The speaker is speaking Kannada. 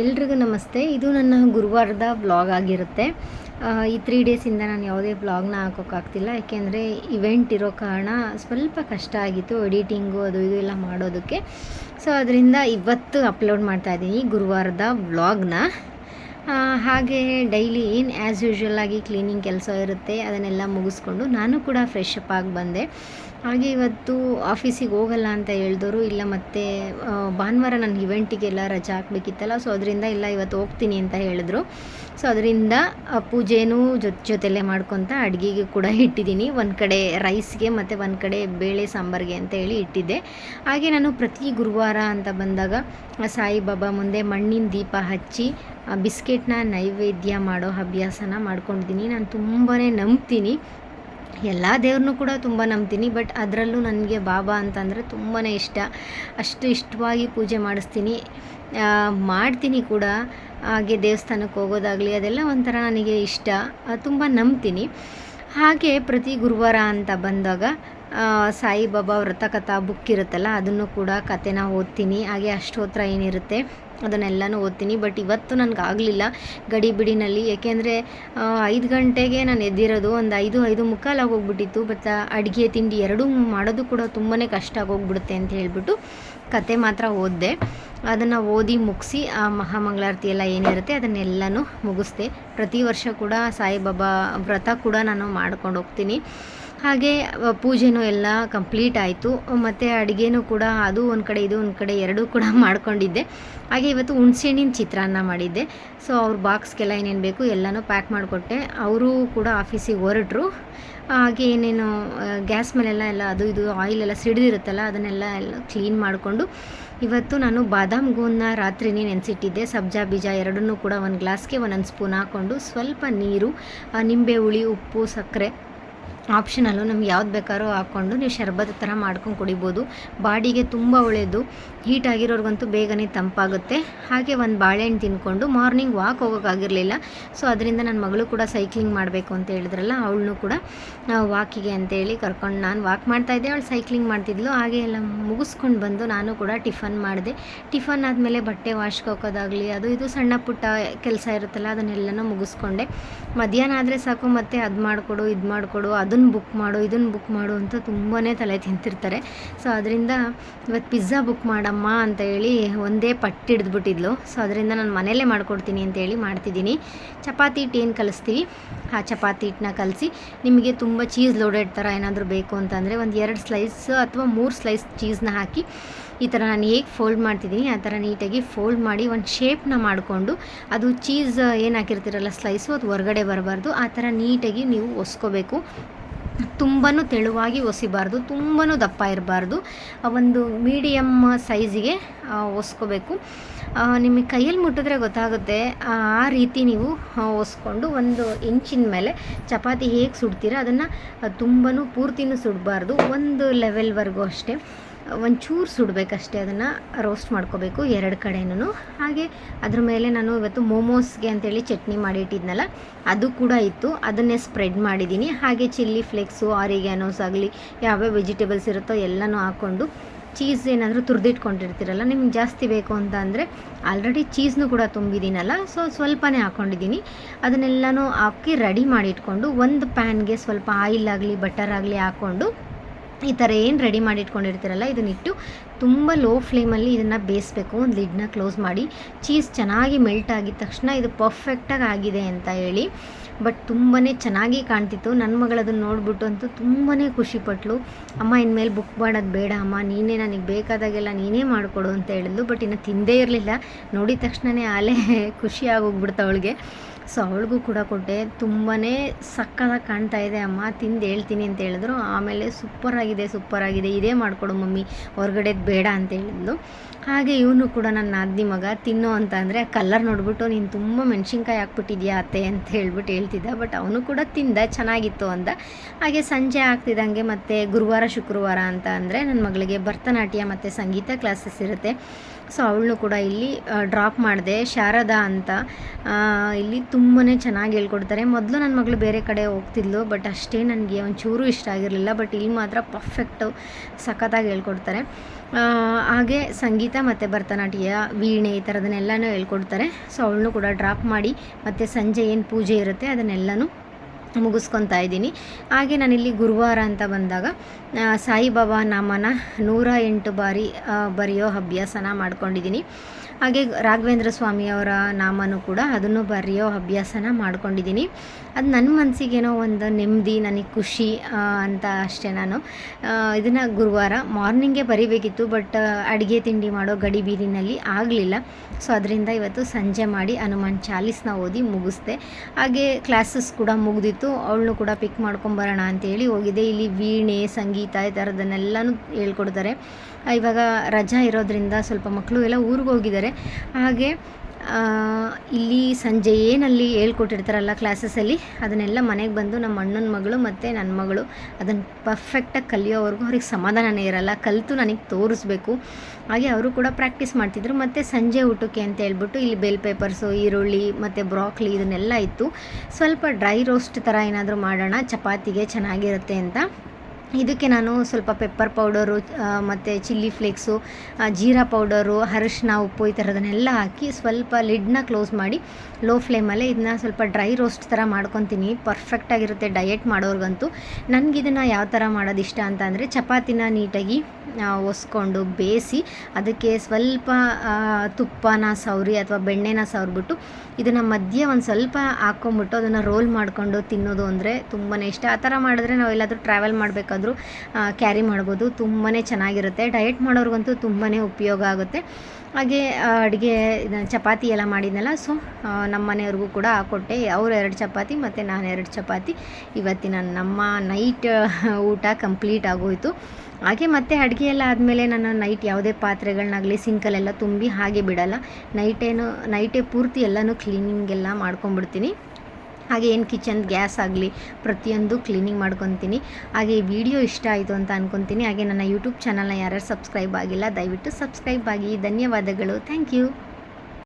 ಎಲ್ರಿಗೂ ನಮಸ್ತೆ. ಇದು ನನ್ನ ಗುರುವಾರದ ವ್ಲಾಗ್ ಆಗಿರುತ್ತೆ. ಈ ತ್ರೀ ಡೇಸಿಂದ ನಾನು ಯಾವುದೇ ವ್ಲಾಗ್ನ ಹಾಕೋಕ್ಕಾಗ್ತಿಲ್ಲ ಯಾಕೆಂದರೆ ಇವೆಂಟ್ ಇರೋ ಕಾರಣ ಸ್ವಲ್ಪ ಕಷ್ಟ ಆಗಿತ್ತು ಎಡಿಟಿಂಗು ಅದು ಇದು ಎಲ್ಲ ಮಾಡೋದಕ್ಕೆ. ಸೊ ಅದರಿಂದ ಇವತ್ತು ಅಪ್ಲೋಡ್ ಮಾಡ್ತಾ ಇದ್ದೀನಿ ಗುರುವಾರದ ವ್ಲಾಗ್ನ. ಹಾಗೆ ಡೈಲಿ ಏನು ಆ್ಯಸ್ ಯೂಶ್ವಲ್ ಆಗಿ ಕ್ಲೀನಿಂಗ್ ಕೆಲಸ ಇರುತ್ತೆ, ಅದನ್ನೆಲ್ಲ ಮುಗಿಸ್ಕೊಂಡು ನಾನು ಕೂಡ ಫ್ರೆಶ್ ಅಪ್ ಆಗಿ ಬಂದೆ. ಹಾಗೆ ಇವತ್ತು ಆಫೀಸಿಗೆ ಹೋಗಲ್ಲ ಅಂತ ಹೇಳಿದವರು ಇಲ್ಲ ಮತ್ತೆ ಭಾನುವಾರ ನನ್ನ ಇವೆಂಟಿಗೆಲ್ಲ ರಜಾ ಹಾಕ್ಬೇಕಿತ್ತಲ್ಲ ಸೊ ಅದರಿಂದ ಇಲ್ಲ ಇವತ್ತು ಹೋಗ್ತೀನಿ ಅಂತ ಹೇಳಿದ್ರು. ಸೊ ಅದರಿಂದ ಪೂಜೆನೂ ಜೊತೆ ಜೊತೆಲೇ ಮಾಡ್ಕೊತ ಅಡುಗೆಗೆ ಕೂಡ ಇಟ್ಟಿದ್ದೀನಿ. ಒಂದು ಕಡೆ ರೈಸ್ಗೆ ಮತ್ತು ಒಂದು ಕಡೆ ಬೇಳೆ ಸಾಂಬಾರಿಗೆ ಅಂತ ಹೇಳಿ ಇಟ್ಟಿದ್ದೆ. ಹಾಗೆ ನಾನು ಪ್ರತಿ ಗುರುವಾರ ಅಂತ ಬಂದಾಗ ಸಾಯಿಬಾಬಾ ಮುಂದೆ ಮಣ್ಣಿನ ದೀಪ ಹಚ್ಚಿ ಬಿಸ್ಕೆಟ್ನ ನೈವೇದ್ಯ ಮಾಡೋ ಅಭ್ಯಾಸನ ಮಾಡ್ಕೊಂಡಿದ್ದೀನಿ. ನಾನು ತುಂಬಾ ನಂಬ್ತೀನಿ. ಎಲ್ಲ ದೇವ್ರನ್ನೂ ಕೂಡ ತುಂಬ ನಂಬ್ತೀನಿ ಬಟ್ ಅದರಲ್ಲೂ ನನಗೆ ಬಾಬಾ ಅಂತಂದರೆ ತುಂಬಾ ಇಷ್ಟ. ಅಷ್ಟು ಇಷ್ಟವಾಗಿ ಪೂಜೆ ಮಾಡಿಸ್ತೀನಿ. ಮಾಡ್ತೀನಿ ಕೂಡ. ಹಾಗೆ ದೇವಸ್ಥಾನಕ್ಕೆ ಹೋಗೋದಾಗಲಿ ಅದೆಲ್ಲ ಒಂಥರ ನನಗೆ ಇಷ್ಟ. ತುಂಬ ನಂಬ್ತೀನಿ. ಹಾಗೆ ಪ್ರತಿ ಗುರುವಾರ ಅಂತ ಬಂದಾಗ ಸಾಯಿಬಾಬಾ ವ್ರತಕಥಾ ಬುಕ್ ಇರುತ್ತಲ್ಲ, ಅದನ್ನು ಕೂಡ ಕತೆನ ಓದ್ತೀನಿ. ಹಾಗೆ ಅಷ್ಟೋತ್ರ ಏನಿರುತ್ತೆ? ಅದನ್ನೆಲ್ಲನೂ ಓದ್ತೀನಿ. ಬಟ್ ಇವತ್ತು ನನಗೆ ಆಗಲಿಲ್ಲ ಗಡಿ ಬಿಡಿನಲ್ಲಿ. ಏಕೆಂದರೆ ಐದು ಗಂಟೆಗೆ ನಾನು ಎದ್ದಿರೋದು ಒಂದು ಐದು ಐದು ಮುಕ್ಕಾಲು ಆಗೋಗ್ಬಿಟ್ಟಿತ್ತು. ಬಟ್ ಅಡುಗೆ ತಿಂಡಿ ಎರಡೂ ಮಾಡೋದು ಕೂಡ ತುಂಬಾ ಕಷ್ಟ ಆಗೋಗ್ಬಿಡುತ್ತೆ ಅಂತ ಹೇಳ್ಬಿಟ್ಟು ಕತೆ ಮಾತ್ರ ಓದಿದೆ. ಅದನ್ನು ಓದಿ ಮುಗಿಸಿ ಆ ಮಹಾಮಂಗಳಾರತಿ ಎಲ್ಲ ಏನಿರುತ್ತೆ ಅದನ್ನೆಲ್ಲನೂ ಮುಗಿಸ್ದೆ. ಪ್ರತಿ ವರ್ಷ ಕೂಡ ಸಾಯಿಬಾಬಾ ವ್ರತ ಕೂಡ ನಾನು ಮಾಡ್ಕೊಂಡು ಹೋಗ್ತೀನಿ. ಹಾಗೆ ಪೂಜೆನೂ ಎಲ್ಲ ಕಂಪ್ಲೀಟ್ ಆಯಿತು. ಮತ್ತು ಅಡುಗೆನೂ ಕೂಡ ಅದು ಒಂದು ಕಡೆ, ಇದು ಒಂದು ಕಡೆ, ಎರಡೂ ಕೂಡ ಮಾಡ್ಕೊಂಡಿದ್ದೆ. ಹಾಗೆ ಇವತ್ತು ಹುಣಸೆಹಣ್ಣಿನ ಚಿತ್ರಾನ್ನ ಮಾಡಿದ್ದೆ. ಸೊ, ಅವ್ರ ಬಾಕ್ಸ್ಗೆಲ್ಲ ಏನೇನು ಬೇಕು ಎಲ್ಲನೂ ಪ್ಯಾಕ್ ಮಾಡಿಕೊಟ್ಟೆ. ಅವರು ಕೂಡ ಆಫೀಸಿಗೆ ಹೊರಟರು. ಹಾಗೆ ಏನೇನು ಗ್ಯಾಸ್ ಮೇಲೆಲ್ಲ ಎಲ್ಲ ಅದು ಇದು ಆಯಿಲ್ ಎಲ್ಲ ಸಿಡಿದಿರುತ್ತಲ್ಲ, ಅದನ್ನೆಲ್ಲ ಎಲ್ಲ ಕ್ಲೀನ್ ಮಾಡಿಕೊಂಡು ಇವತ್ತು ನಾನು ಬಾದಾಮ್ ಗೋನ್ನ ರಾತ್ರಿನೇ ನೆನೆಸಿಟ್ಟಿದ್ದೆ. ಸಬ್ಜಾ ಬೀಜ ಎರಡನ್ನೂ ಕೂಡ ಒಂದು ಗ್ಲಾಸ್ಗೆ ಒಂದೊಂದು ಸ್ಪೂನ್ ಹಾಕ್ಕೊಂಡು ಸ್ವಲ್ಪ ನೀರು ನಿಂಬೆ ಹುಳಿ, ಉಪ್ಪು, ಸಕ್ಕರೆ ಆಪ್ಷನಲ್ಲು ನಮ್ಗೆ ಯಾವ್ದು ಬೇಕಾದ್ರೂ ಹಾಕ್ಕೊಂಡು ನೀವು ಶರ್ಬತ್ ಥರ ಮಾಡ್ಕೊಂಡು ಕುಡಿಬೋದು. ಬಾಡಿಗೆ ತುಂಬ ಒಳ್ಳೆಯದು ಹೀಟ್ ಆಗಿರೋರ್ಗಂತೂ ಬೇಗನೆ ತಂಪಾಗುತ್ತೆ. ಹಾಗೆ ಒಂದು ಬಾಳೆಹಣ್ಣು ತಿನ್ಕೊಂಡು ಮಾರ್ನಿಂಗ್ ವಾಕ್ ಹೋಗೋಕ್ಕಾಗಿರಲಿಲ್ಲ ಸೊ ಅದರಿಂದ ನನ್ನ ಮಗಳು ಕೂಡ ಸೈಕ್ಲಿಂಗ್ ಮಾಡಬೇಕು ಅಂತ ಹೇಳಿದ್ರಲ್ಲ, ಅವಳನ್ನು ಕೂಡ ವಾಕಿಗೆ ಅಂತೇಳಿ ಕರ್ಕೊಂಡು ನಾನು ವಾಕ್ ಮಾಡ್ತಾಯಿದ್ದೆ ಅವಳು ಸೈಕ್ಲಿಂಗ್ ಮಾಡ್ತಿದ್ಲು. ಹಾಗೆ ಎಲ್ಲ ಮುಗಿಸ್ಕೊಂಡು ಬಂದು ನಾನು ಕೂಡ ಟಿಫನ್ ಮಾಡಿದೆ. ಟಿಫನ್ ಆದಮೇಲೆ ಬಟ್ಟೆ ವಾಶ್ಗೆ ಅದು ಇದು ಸಣ್ಣ ಪುಟ್ಟ ಕೆಲಸ ಇರುತ್ತಲ್ಲ, ಅದನ್ನೆಲ್ಲನೂ ಮುಗಿಸ್ಕೊಂಡೆ. ಮಧ್ಯಾಹ್ನ ಆದರೆ ಸಾಕು, ಮತ್ತೆ ಅದು ಮಾಡಿಕೊಡು, ಇದು ಮಾಡಿಕೊಡು ಅದನ್ನು ಬುಕ್ ಮಾಡು ಇದನ್ನು ಬುಕ್ ಮಾಡು ಅಂತ ತುಂಬಾ ತಲೆ ತಿಂತಿರ್ತಾರೆ. ಸೊ ಅದರಿಂದ ಇವತ್ತು ಪಿಜ್ಜಾ ಬುಕ್ ಮಾಡಮ್ಮ ಅಂತ ಹೇಳಿ ಒಂದೇ ಪಟ್ಟು ಹಿಡಿದ್ಬಿಟ್ಟಿದ್ಲು. ಸೊ ಅದರಿಂದ ನಾನು ಮನೆಯಲ್ಲೇ ಮಾಡ್ಕೊಡ್ತೀನಿ ಅಂತ ಹೇಳಿ ಮಾಡ್ತಿದ್ದೀನಿ. ಚಪಾತಿ ಹಿಟ್ಟು ಏನು ಕಲಿಸ್ತೀವಿ. ಆ ಚಪಾತಿ ಹಿಟ್ಟನ್ನ ಕಲಸಿ ನಿಮಗೆ ತುಂಬ ಚೀಸ್ ಲೋಡೆಡ್ ಥರ ಏನಾದರೂ ಬೇಕು ಅಂತಂದರೆ ಒಂದು ಎರಡು ಸ್ಲೈಸ್ ಅಥವಾ ಮೂರು ಸ್ಲೈಸ್ ಚೀಸ್ನ ಹಾಕಿ ಈ ಥರ ನಾನು ಹೇಗೆ ಫೋಲ್ಡ್ ಮಾಡ್ತಿದ್ದೀನಿ, ಆ ಥರ ನೀಟಾಗಿ ಫೋಲ್ಡ್ ಮಾಡಿ ಒಂದು ಶೇಪ್ನ ಮಾಡಿಕೊಂಡು ಅದು ಚೀಸ್ ಏನು ಹಾಕಿರ್ತೀರಲ್ಲ ಸ್ಲೈಸು ಅದು ಹೊರಗಡೆ ಬರಬಾರ್ದು, ಆ ಥರ ನೀಟಾಗಿ ನೀವು ಒಸ್ಕೋಬೇಕು. ತುಂಬಾ ತೆಳುವಾಗಿ ಒಸಿಬಾರ್ದು ತುಂಬಾ ದಪ್ಪ ಇರಬಾರ್ದು. ಒಂದು ಮೀಡಿಯಮ್ ಸೈಜಿಗೆ ಒಸ್ಕೋಬೇಕು. ನಿಮಗೆ ಕೈಯಲ್ಲಿ ಮುಟ್ಟಿದ್ರೆ ಗೊತ್ತಾಗುತ್ತೆ, ಆ ರೀತಿ ನೀವು ಒಸ್ಕೊಂಡು ಒಂದು ಇಂಚಿನ ಮೇಲೆ ಚಪಾತಿ ಹೇಗೆ ಸುಡ್ತೀರ, ಅದನ್ನು ತುಂಬಾ ಪೂರ್ತಿನೂ ಸುಡಬಾರ್ದು. ಒಂದು ಲೆವೆಲ್ವರೆಗೂ ಅಷ್ಟೇ. ಒಂಚೂರು ಸುಡಬೇಕಷ್ಟೇ ಅದನ್ನು ರೋಸ್ಟ್ ಮಾಡ್ಕೋಬೇಕು, ಎರಡು ಕಡೆನೂ ಹಾಗೆ ಅದ್ರ ಮೇಲೆ ನಾನು ಇವತ್ತು ಮೋಮೋಸ್ಗೆ ಅಂತೇಳಿ ಚಟ್ನಿ ಮಾಡಿಟ್ಟಿದ್ನಲ್ಲ ಅದು ಕೂಡ ಇತ್ತು. ಅದನ್ನೇ ಸ್ಪ್ರೆಡ್ ಮಾಡಿದ್ದೀನಿ. ಹಾಗೆ ಚಿಲ್ಲಿ ಫ್ಲೇಕ್ಸು ಆರಿಗ್ಯಾನೋಸ್ ಆಗಲಿ, ಯಾವ್ಯಾವ ವೆಜಿಟೇಬಲ್ಸ್ ಇರುತ್ತೋ ಎಲ್ಲನೂ ಹಾಕ್ಕೊಂಡು ಚೀಸ್ ಏನಾದರೂ ತುರಿದಿಟ್ಕೊಂಡಿರ್ತೀರಲ್ಲ, ನಿಮ್ಗೆ ಜಾಸ್ತಿ ಬೇಕು ಅಂತ ಅಂದರೆ ಆಲ್ರೆಡಿ ಚೀಸ್ನು ಕೂಡ ತುಂಬಿದ್ದೀನಲ್ಲ ಸೊ ಸ್ವಲ್ಪನೇ ಹಾಕ್ಕೊಂಡಿದ್ದೀನಿ ಅದನ್ನೆಲ್ಲನೂ ಹಾಕಿ ರೆಡಿ ಮಾಡಿ ಇಟ್ಕೊಂಡು ಒಂದು ಪ್ಯಾನ್ಗೆ ಸ್ವಲ್ಪ ಆಯಿಲ್ ಆಗಲಿ ಬಟರ್ ಆಗಲಿ ಹಾಕ್ಕೊಂಡು ಈ ಥರ ಏನು ರೆಡಿ ಮಾಡಿ ಇಟ್ಕೊಂಡಿರ್ತೀರಲ್ಲ ಇದನ್ನಿಟ್ಟು ತುಂಬ ಲೋ ಫ್ಲೇಮಲ್ಲಿ ಇದನ್ನು ಬೇಯಿಸ್ಬೇಕು. ಒಂದು ಲಿಡ್ನ ಕ್ಲೋಸ್ ಮಾಡಿ ಚೀಸ್ ಚೆನ್ನಾಗಿ ಮೆಲ್ಟ್ ಆಗಿದ ತಕ್ಷಣ ಇದು ಪರ್ಫೆಕ್ಟಾಗಿ ಆಗಿದೆ ಅಂತ ಹೇಳಿ. ಬಟ್ ತುಂಬಾ ಚೆನ್ನಾಗಿ ಕಾಣ್ತಿತ್ತು. ನನ್ನ ಮಗಳದನ್ನು ನೋಡಿಬಿಟ್ಟು ಅಂತೂ ತುಂಬಾ ಖುಷಿಪಟ್ಲು ಅಮ್ಮ, ಇನ್ಮೇಲೆ ಬುಕ್ ಮಾಡೋದು ಬೇಡ ಅಮ್ಮ. ನೀನೇ ನನಗೆ ಬೇಕಾದಾಗೆಲ್ಲ ನೀನೇ ಮಾಡಿಕೊಡು ಅಂತ ಹೇಳಿದ್ಲು. ಬಟ್ ಇನ್ನು ತಿಂದೇ ಇರಲಿಲ್ಲ. ನೋಡಿದ ತಕ್ಷಣವೇ ಆಲೇ ಖುಷಿ ಆಗೋಗ್ಬಿಡ್ತು ಅವಳಿಗೆ. ಸೊ ಅವಳಿಗೂ ಕೂಡ ಕೊಟ್ಟೆ. ತುಂಬಾ ಸಕ್ಕತ್ತಾಗಿ ಕಾಣ್ತಾ ಇದೆ ಅಮ್ಮ. ತಿಂದು ಹೇಳ್ತೀನಿ ಅಂತ ಹೇಳಿದ್ರು. ಆಮೇಲೆ ಸೂಪರಾಗಿದೆ ಸೂಪರಾಗಿದೆ ಇದೇ ಮಾಡಿಕೊಡು ಮಮ್ಮಿ. ಹೊರಗಡೆ ಬೇಡ ಅಂತ ಹೇಳಿದ್ಲು. ಹಾಗೆ ಇವನು ಕೂಡ ನನ್ನ ನಾದಿನಿ ಮಗ, ತಿನ್ನೋ ಅಂತ ಅಂದರೆ ಕಲರ್ ನೋಡಿಬಿಟ್ಟು, ನೀನು ತುಂಬ ಮೆಣಸಿನ್ಕಾಯಿ ಹಾಕ್ಬಿಟ್ಟಿದ್ಯಾ ಅತ್ತೆ? ಅಂತ ಹೇಳ್ಬಿಟ್ಟು ಹೇಳ್ತಿದ್ದ. ಬಟ್ ಅವನು ಕೂಡ ತಿಂದ, ಚೆನ್ನಾಗಿತ್ತು ಅಂತ ಹಾಗೆ ಸಂಜೆ ಆಗ್ತಿದ್ದಂಗೆ ಮತ್ತು ಗುರುವಾರ ಶುಕ್ರವಾರ ಅಂತ ಅಂದರೆ ನನ್ನ ಮಗಳಿಗೆ ಭರತನಾಟ್ಯ ಮತ್ತು ಸಂಗೀತ ಕ್ಲಾಸಸ್ ಇರುತ್ತೆ. ಸೊ ಅವಳನ್ನು ಕೂಡ ಇಲ್ಲಿ ಡ್ರಾಪ್ ಮಾಡಿದೆ. ಶಾರದಾ ಅಂತ ಇಲ್ಲಿ ತುಂಬಾ ಚೆನ್ನಾಗಿ ಹೇಳ್ಕೊಡ್ತಾರೆ. ಮೊದಲು ನನ್ನ ಮಗಳು ಬೇರೆ ಕಡೆ ಹೋಗ್ತಿದ್ಲು ಬಟ್ ಅಷ್ಟೇ ನನಗೆ ಒಂಚೂರು ಇಷ್ಟ ಆಗಿರಲಿಲ್ಲ. ಬಟ್ ಇಲ್ಲಿ ಮಾತ್ರ ಪರ್ಫೆಕ್ಟು ಸಖತ್ತಾಗಿ ಹೇಳ್ಕೊಡ್ತಾರೆ. ಹಾಗೆ ಸಂಗೀತ ಮತ್ತು ಭರತನಾಟ್ಯ, ವೀಣೆ ಈ ಥರದನ್ನೆಲ್ಲನೂ ಹೇಳ್ಕೊಡ್ತಾರೆ. ಸೊ ಅವಳನ್ನು ಕೂಡ ಡ್ರಾಪ್ ಮಾಡಿ, ಮತ್ತು ಸಂಜೆ ಏನು ಪೂಜೆ ಇರುತ್ತೆ ಅದನ್ನೆಲ್ಲನೂ ಮುಗಿಸ್ಕೊತಾ ಇದ್ದೀನಿ. ಹಾಗೆ ನಾನಿಲ್ಲಿ ಗುರುವಾರ ಅಂತ ಬಂದಾಗ ಸಾಯಿಬಾಬಾ ನಾಮನ ನೂರ ಎಂಟು ಬಾರಿ ಬರೆಯೋ ಅಭ್ಯಾಸನ ಮಾಡ್ಕೊಂಡಿದ್ದೀನಿ. ಹಾಗೆ ರಾಘವೇಂದ್ರ ಸ್ವಾಮಿಯವರ ನಾಮನೂ ಕೂಡ ಅದನ್ನು ಬರೆಯೋ ಅಭ್ಯಾಸನ ಮಾಡ್ಕೊಂಡಿದ್ದೀನಿ. ಅದು ನನ್ನ ಮನಸ್ಸಿಗೇನೋ ಒಂದು ನೆಮ್ಮದಿ, ನನಗೆ ಖುಷಿ ಅಂತ ಅಷ್ಟೇ ನಾನು. ಇದನ್ನು ಗುರುವಾರ ಮಾರ್ನಿಂಗೇ ಬರಿಬೇಕಿತ್ತು, ಬಟ್ ಅಡುಗೆ ತಿಂಡಿ ಮಾಡೋ ಗಡಿಬೀರಿನಲ್ಲಿ ಆಗಲಿಲ್ಲ. ಸೊ, ಅದರಿಂದ ಇವತ್ತು ಸಂಜೆ ಮಾಡಿ ಹನುಮಾನ್ ಚಾಲೀಸ್ನ ಓದಿ ಮುಗಿಸ್ದೆ. ಹಾಗೆ ಕ್ಲಾಸಸ್ ಕೂಡ ಮುಗ್ದಿತ್ತು. ಅವಳನ್ನು ಕೂಡ ಪಿಕ್ ಮಾಡ್ಕೊಂಬರೋಣ ಅಂತೇಳಿ ಹೋಗಿದ್ದೆ ಇಲ್ಲಿ ವೀಣೆ, ಸಂಗೀತ ಈ ಥರದನ್ನೆಲ್ಲನೂ ಹೇಳ್ಕೊಡ್ತಾರೆ. ಇವಾಗ ರಜಾ ಇರೋದ್ರಿಂದ ಸ್ವಲ್ಪ ಮಕ್ಕಳು ಎಲ್ಲ ಊರಿಗೆ ಹೋಗಿದ್ದಾರೆ. ಹಾಗೆ ಇಲ್ಲಿ ಸಂಜೆ ಏನಲ್ಲಿ ಹೇಳ್ಕೊಟ್ಟಿರ್ತಾರಲ್ಲ ಕ್ಲಾಸಸಲ್ಲಿ, ಅದನ್ನೆಲ್ಲ ಮನೆಗೆ ಬಂದು ನಮ್ಮ ಅಣ್ಣನ ಮಗಳು ಮತ್ತು ನನ್ನ ಮಗಳು ಅದನ್ನು ಪರ್ಫೆಕ್ಟಾಗಿ ಕಲಿಯೋವರೆಗೂ ಅವ್ರಿಗೆ ಸಮಾಧಾನನೇ ಇರಲ್ಲ. ಕಲಿತು ನನಗೆ ತೋರಿಸ್ಬೇಕು. ಹಾಗೆ ಅವರು ಕೂಡ ಪ್ರಾಕ್ಟೀಸ್ ಮಾಡ್ತಿದ್ರು. ಮತ್ತು ಸಂಜೆ ಊಟಕ್ಕೆ ಅಂತ ಹೇಳ್ಬಿಟ್ಟು ಇಲ್ಲಿ ಬೆಲ್ ಪೇಪರ್ಸು ಈರುಳ್ಳಿ, ಮತ್ತು ಬ್ರಾಕ್ಲಿ ಇದನ್ನೆಲ್ಲ ಇತ್ತು. ಸ್ವಲ್ಪ ಡ್ರೈ ರೋಸ್ಟ್ ಥರ ಏನಾದರೂ ಮಾಡೋಣ, ಚಪಾತಿಗೆ ಚೆನ್ನಾಗಿರುತ್ತೆ ಅಂತ. ಇದಕ್ಕೆ ನಾನು ಸ್ವಲ್ಪ ಪೆಪ್ಪರ್ ಪೌಡರು ಮತ್ತು ಚಿಲ್ಲಿ ಫ್ಲೇಕ್ಸು ಜೀರಾ ಪೌಡರು ಅರಶಿನ ಉಪ್ಪು ಈ ಥರದನ್ನೆಲ್ಲ ಹಾಕಿ ಸ್ವಲ್ಪ ಲಿಡ್ನ ಕ್ಲೋಸ್ ಮಾಡಿ ಲೋ ಫ್ಲೇಮಲ್ಲೇ ಇದನ್ನ ಸ್ವಲ್ಪ ಡ್ರೈ ರೋಸ್ಟ್ ಥರ ಮಾಡ್ಕೊತೀನಿ. ಪರ್ಫೆಕ್ಟಾಗಿರುತ್ತೆ ಡಯೆಟ್ ಮಾಡೋರ್ಗಂತೂ. ನನಗೆ ಇದನ್ನು ಯಾವ ಥರ ಮಾಡೋದು ಇಷ್ಟ ಅಂತ ಅಂದರೆ ಚಪಾತಿನ ನೀಟಾಗಿ ಒಸ್ಕೊಂಡು ಬೇಯಿಸಿ ಅದಕ್ಕೆ ಸ್ವಲ್ಪ ತುಪ್ಪನ ಸವರಿ ಅಥವಾ ಬೆಣ್ಣೆನ ಸವರ್ಬಿಟ್ಟು ಇದನ್ನು ಮಧ್ಯೆ ಒಂದು ಸ್ವಲ್ಪ ಹಾಕ್ಕೊಂಬಿಟ್ಟು ಅದನ್ನು ರೋಲ್ ಮಾಡಿಕೊಂಡು ತಿನ್ನೋದು ಅಂದರೆ ತುಂಬಾ ಇಷ್ಟ. ಆ ಥರ ಮಾಡಿದ್ರೆ ನಾವು ಎಲ್ಲಾದರೂ ಟ್ರಾವೆಲ್ ಮಾಡಬೇಕಾದ್ರೂ ಕ್ಯಾರಿ ಮಾಡ್ಬೋದು. ತುಂಬಾ ಚೆನ್ನಾಗಿರುತ್ತೆ. ಡಯಟ್ ಮಾಡೋರ್ಗಂತೂ ತುಂಬಾ ಉಪಯೋಗ ಆಗುತ್ತೆ. ಹಾಗೆ ಅಡುಗೆ ಚಪಾತಿ ಎಲ್ಲ ಮಾಡಿದ್ನಲ್ಲ ಸೊ ನಮ್ಮ ಮನೆಯವ್ರಿಗೂ ಕೂಡ ಕೊಟ್ಟೆ ಅವರು ಎರಡು ಚಪಾತಿ, ಮತ್ತು ನಾನು ಎರಡು ಚಪಾತಿ. ಇವತ್ತಿನ ನಮ್ಮ ನೈಟ್ ಊಟ ಕಂಪ್ಲೀಟ್ ಆಗೋಯಿತು. ಹಾಗೆ ಮತ್ತೆ ಅಡುಗೆ ಎಲ್ಲ ಆದಮೇಲೆ ನಾನು ನೈಟ್ ಯಾವುದೇ ಪಾತ್ರೆಗಳನ್ನಾಗಲಿ ಸಿಂಕಲೆಲ್ಲ ತುಂಬಿ ಹಾಗೆ ಬಿಡಲ್ಲ. ನೈಟೇನು ನೈಟೇ ಪೂರ್ತಿ ಎಲ್ಲನೂ ಕ್ಲೀನಿಂಗ್ ಎಲ್ಲ ಮಾಡ್ಕೊಂಬಿಡ್ತೀನಿ ಹಾಗೆ ಏನು ಕಿಚನ್ ಗ್ಯಾಸ್ ಆಗಲಿ, ಪ್ರತಿಯೊಂದು ಕ್ಲೀನಿಂಗ್ ಮಾಡ್ಕೊತೀನಿ. ಹಾಗೆ ಈ ವಿಡಿಯೋ ಇಷ್ಟ ಆಯಿತು ಅಂತ ಅನ್ಕೊತೀನಿ. ಹಾಗೆ ನನ್ನ ಯೂಟ್ಯೂಬ್ ಚಾನಲ್ನ ಯಾರ್ಯಾರು ಸಬ್ಸ್ಕ್ರೈಬ್ ಆಗಿಲ್ಲ, ದಯವಿಟ್ಟು ಸಬ್ಸ್ಕ್ರೈಬ್ ಆಗಿ. ಧನ್ಯವಾದಗಳು. Thank you.